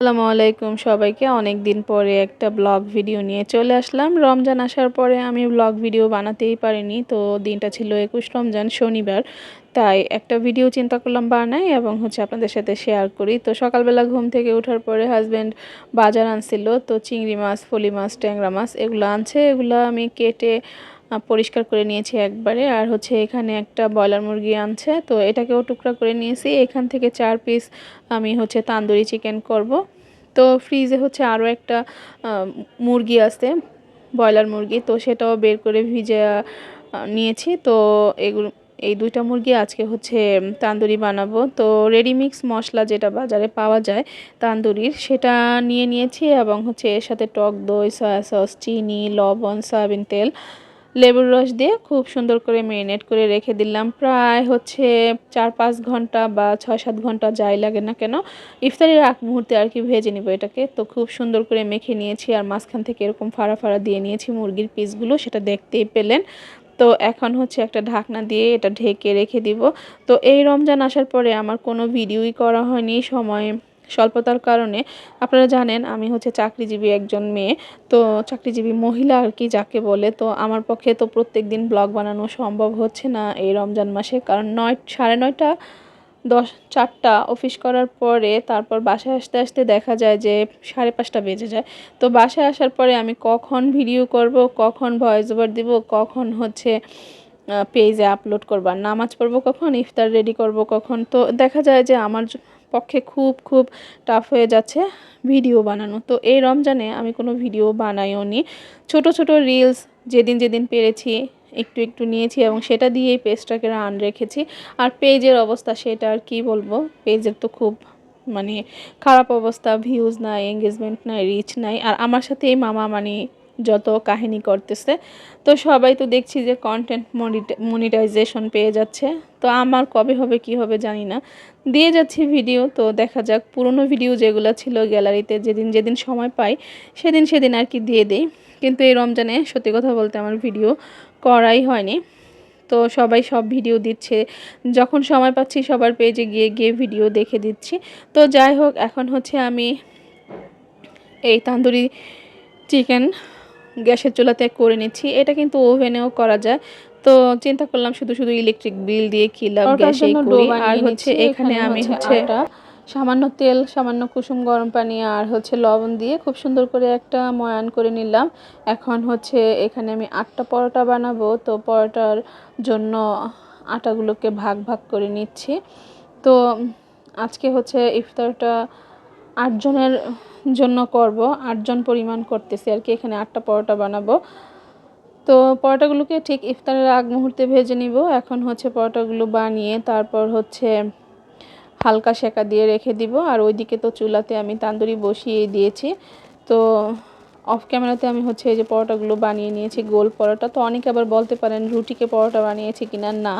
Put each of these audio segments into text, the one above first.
আসসালামু আলাইকুম সবাইকে। অনেক দিন পরে একটা ব্লগ ভিডিও নিয়ে চলে আসলাম। রমজান আসার পরে আমি ব্লগ ভিডিও বানাতেই পারিনি। তো দিনটা ছিল একুশ রমজান শনিবার। তাই একটা ভিডিও চিন্তা করলাম বানাই এবং হচ্ছে আপনাদের সাথে শেয়ার করি। তো সকালবেলা ঘুম থেকে ওঠার পরে হাজব্যান্ড বাজার আনছিল। তো চিংড়ি মাছ, ফলি মাছ, ট্যাংরা মাছ এগুলো আনছে। এগুলো আমি কেটে পরিষ্কার করে নিয়েছি একবারে। আর হচ্ছে এখানে একটা ব্রয়লার মুরগি আনছে, তো এটাকেও টুকরা করে নিয়েছি। এখান থেকে চার পিস আমি হচ্ছে তান্দুরি চিকেন করব। তো ফ্রিজে হচ্ছে আরও একটা মুরগি আছে, ব্রয়লার মুরগি, তো সেটাও বের করে ভিজে নিয়েছি। তো এগুলো, এই দুইটা মুরগি আজকে হচ্ছে তান্দুরি বানাবো। তো রেডিমিক্স মশলা যেটা বাজারে পাওয়া যায় তান্দুরির, সেটা নিয়ে নিয়েছি এবং হচ্ছে এর সাথে টক দই সয়া সস চিনি, লবণ, সয়াবিন তেল লেবুর রস দিয়ে খুব সুন্দর করে মেরিনেট করে রেখে দিলাম। প্রায় হচ্ছে চার পাঁচ ঘণ্টা বা ছয় সাত ঘণ্টা যাই লাগে না কেন, ইফতারের আগ মুহূর্তে আর কি ভেজে নিব এটাকে। তো খুব সুন্দর করে মেখে নিয়েছি আর মাঝখান থেকে এরকম ফাড়া ফাড়া দিয়ে নিয়েছি মুরগির পিসগুলো, সেটা দেখতেই পেলেন। তো এখন হচ্ছে একটা ঢাকনা দিয়ে এটা ঢেকে রেখে দিব। তো এই রমজান আসার পরে আমার কোনো ভিডিওই করা হয়নি, সময় স্বল্পতার কারণে, আপনারা জানেন আমি হচ্ছে চাকরিজীবী একজন মেয়ে, তো চাকরিজীবী মহিলা আর কি যাকে বলে, তো আমার পক্ষে তো প্রত্যেক দিন ব্লগ বানানো সম্ভব হচ্ছে না এই রমজান মাসে। কারণ নয়, সাড়ে নয়টা, দশ, চারটা অফিস করার পরে তারপর বাসায় আসতে আসতে দেখা যায় যে সাড়ে পাঁচটা বেজে যায়। তো বাসায় আসার পরে আমি কখন ভিডিও করব, কখন ভয়েস ওভার দিব, কখন হচ্ছে পেজে আপলোড করবার নামাজ পড়ব কখন? ইফতার রেডি করব কখন? তো দেখা যায় যে আমার পক্ষে খুব খুব টাফ হয়ে যাচ্ছে ভিডিও বানানো। তো এই রমজানে আমি কোনো ভিডিও বানাইও নি। ছোটো ছোটো রিলস যেদিন যেদিন পেরেছি, একটু একটু নিয়েছি এবং সেটা দিয়েই পেজটাকে রান রেখেছি। আর পেজের অবস্থা সেটা আর কি বলব? পেজের তো খুব মানে খারাপ অবস্থা ভিউজ নাই এঙ্গেজমেন্ট নাই রিচ নাই। আর আমার সাথে এই মামা মানে যত কাহিনী করতেছে। তো সবাই তো দেখছি যে কন্টেন্ট মনিটাইজেশন পেয়ে যাচ্ছে। তো আমার কবে হবে, কি হবে জানি না। দিয়ে যাচ্ছি ভিডিও তো দেখা যাক পুরনো ভিডিও যেগুলো ছিল গ্যালারিতে যেদিন যেদিন সময় পাই, সেদিন সেদিন আর কি দিয়ে দেই। কিন্তু এই রমজানে সত্যি কথা বলতে আমার ভিডিও করাই হয়নি। তো সবাই সব ভিডিও দিচ্ছে। যখন সময় পাচ্ছি সবার পেজে গিয়ে গিয়ে ভিডিও দেখে দিচ্ছি। তো যাই হোক, এখন হচ্ছে আমি এই তান্দুরি চিকেন গ্যাসের চুলাতে করে নিচ্ছি। এটা কিন্তু ওভেনেও করা যায়। তো চিন্তা করলাম শুধু শুধু ইলেকট্রিক বিল দিয়ে কি লাভ গ্যাসেই করি। আর হচ্ছে এখানে আমি হচ্ছে সামান্য তেল সামান্য কুসুম গরম পানি আর হচ্ছে লবণ দিয়ে খুব সুন্দর করে একটা ময়ান করে নিলাম। এখন হচ্ছে এখানে আমি আটটা পরোটা বানাবো। তো পরোটার জন্য আটাগুলোকে ভাগ ভাগ করে নিচ্ছি। তো আজকে হচ্ছে ইফতারটা আটজনের জন্য করব, আটজন পরিমাণ করতেছি আর কি, এখানে আটটা পরোটা বানাবো। তো পরোটাগুলোকে ঠিক ইফতারের আগ মুহূর্তে ভেজে নিব। এখন হচ্ছে পরোটাগুলো বানিয়ে তারপর হচ্ছে হালকা সেকা দিয়ে রেখে দিব। আর ওইদিকে তো চুলাতে আমি তান্দুরি বসিয়ে দিয়েছি। তো অফ ক্যামেরাতে আমি হচ্ছে এই যে পরোটাগুলো বানিয়ে নিয়েছি, গোল পরোটা। তো অনেকে আবার বলতে পারেন, রুটিকে পরোটা বানিয়েছি কিনা? না।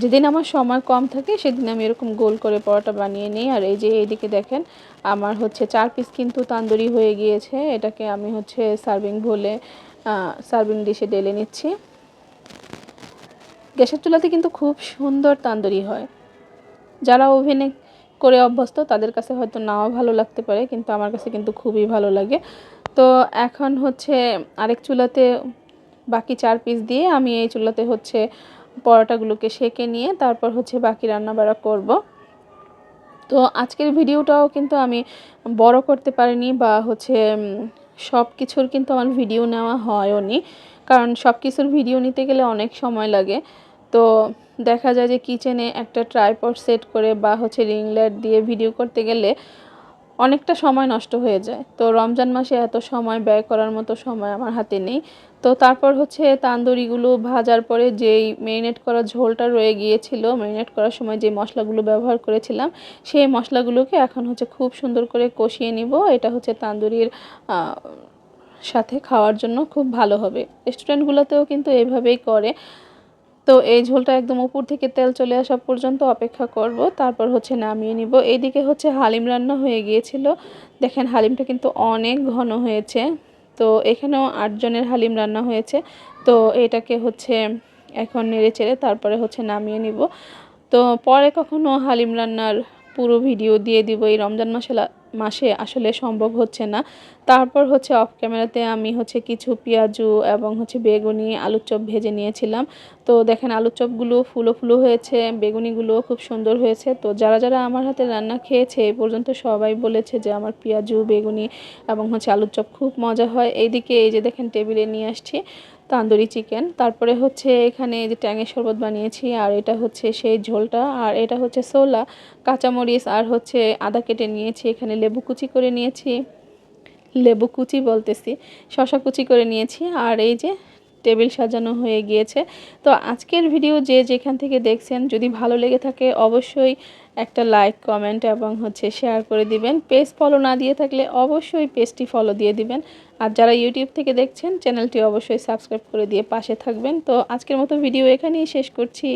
যেদিন আমার সময় কম থাকে, সেদিন আমি এরকম গোল করে পরোটা বানিয়ে নিই। আর এই যে এইদিকে দেখেন, আমার হচ্ছে চার পিস কিন্তু তান্দুরি হয়ে গিয়েছে। এটাকে আমি হচ্ছে সার্ভিং ভোলে সার্ভিং ডিশে ডেলে নিচ্ছি। গ্যাসের চুলাতে কিন্তু খুব সুন্দর তান্দুরি হয়। যারা ওভেনে করে অভ্যস্ত, তাদের কাছে হয়তো নাও ভালো লাগতে পারে, কিন্তু আমার কাছে কিন্তু খুবই ভালো লাগে। তো এখন হচ্ছে আরেক চুলাতে বাকি চার পিস দিয়ে আমি এই চুলাতে হচ্ছে পরোটাগুলোকে সেকে নিয়ে তারপর হচ্ছে বাকি রান্নাবাড়া করব। তো আজকের ভিডিওটাও কিন্তু আমি বড় করতে পারিনি বা হচ্ছে সব কিছুর কিন্তু আমার ভিডিও নেওয়া হয়ও নি কারণ সব কিছুর ভিডিও নিতে গেলে অনেক সময় লাগে। তো দেখা যায় যে কিচেনে একটা ট্রাইপড সেট করে বা হচ্ছে রিং লাইট দিয়ে ভিডিও করতে গেলে অনেকটা সময় নষ্ট হয়ে যায়। তো রমজান মাসে এত সময় ব্যয় করার মতো সময় আমার হাতে নেই। তো তারপর হচ্ছে তান্দুরিগুলো ভাজার পরে যেই মেরিনেট করা ঝোলটা রয়ে গিয়েছিল মেরিনেট করার সময় যে মশলাগুলো ব্যবহার করেছিলাম, সেই মশলাগুলোকে এখন হচ্ছে খুব সুন্দর করে কষিয়ে নিব। এটা হচ্ছে তান্দুরির সাথে খাওয়ার জন্য খুব ভালো হবে। রেস্টুরেন্টগুলোতেও কিন্তু এভাবেই করে। তো এই ঝোলটা একদম উপর থেকে তেল চলে আসা পর্যন্ত অপেক্ষা করব। তারপর হচ্ছে নামিয়ে নিব। এইদিকে হচ্ছে হালিম রান্না হয়ে গিয়েছিল। দেখেন হালিমটা কিন্তু অনেক ঘন হয়েছে। তো এখানেও আটজনের হালিম রান্না হয়েছে। তো এটাকে হচ্ছে এখন নেড়ে চেড়ে তারপরে হচ্ছে নামিয়ে নিব। তো পরে কখনো হালিম রান্নার পুরো ভিডিও দিয়ে দিব এই রমজান মাসে মাসে আসলে সম্ভব হচ্ছে না। তারপর হচ্ছে অফ ক্যামেরাতে আমি হচ্ছে কিছু পেঁয়াজু এবং হচ্ছে বেগুনি আলুর চপ ভেজে নিয়েছিলাম। তো দেখেন আলুর চপগুলো ফুলো ফুলো হয়েছে, বেগুনিগুলো খুব সুন্দর হয়েছে। তো যারা যারা আমার হাতে রান্না খেয়েছে এই পর্যন্ত সবাই বলেছে যে আমার পেঁয়াজু, বেগুনি এবং হচ্ছে আলুর চপ খুব মজা হয়। এইদিকে এই যে দেখেন টেবিলে নিয়ে আসছি। তান্দুরি চিকেন। তারপরে হচ্ছে এখানে যে ট্যাঙের শরবত বানিয়েছি, আর এটা হচ্ছে সেই ঝোলটা, আর এটা হচ্ছে সোলা কাঁচামরিচ, আর হচ্ছে আদা কেটে নিয়েছি, এখানে লেবু কুচি করে নিয়েছি। লেবু কুচি বলতেছি শশা কুচি করে নিয়েছি, আর এই যে টেবিল সাজানো হয়ে গিয়েছে। তো আজকের ভিডিও যে যেখান থেকে দেখছেন, যদি ভালো লেগে থাকে অবশ্যই একটা লাইক, কমেন্ট এবং হচ্ছে শেয়ার করে দিবেন। পেজ ফলো না দিয়ে থাকলে অবশ্যই পেজটি ফলো দিয়ে দিবেন। আর যারা ইউটিউব থেকে দেখছেন চ্যানেলটি অবশ্যই সাবস্ক্রাইব করে দিয়ে পাশে থাকবেন। তো আজকের মতো ভিডিও এখানেই শেষ করছি।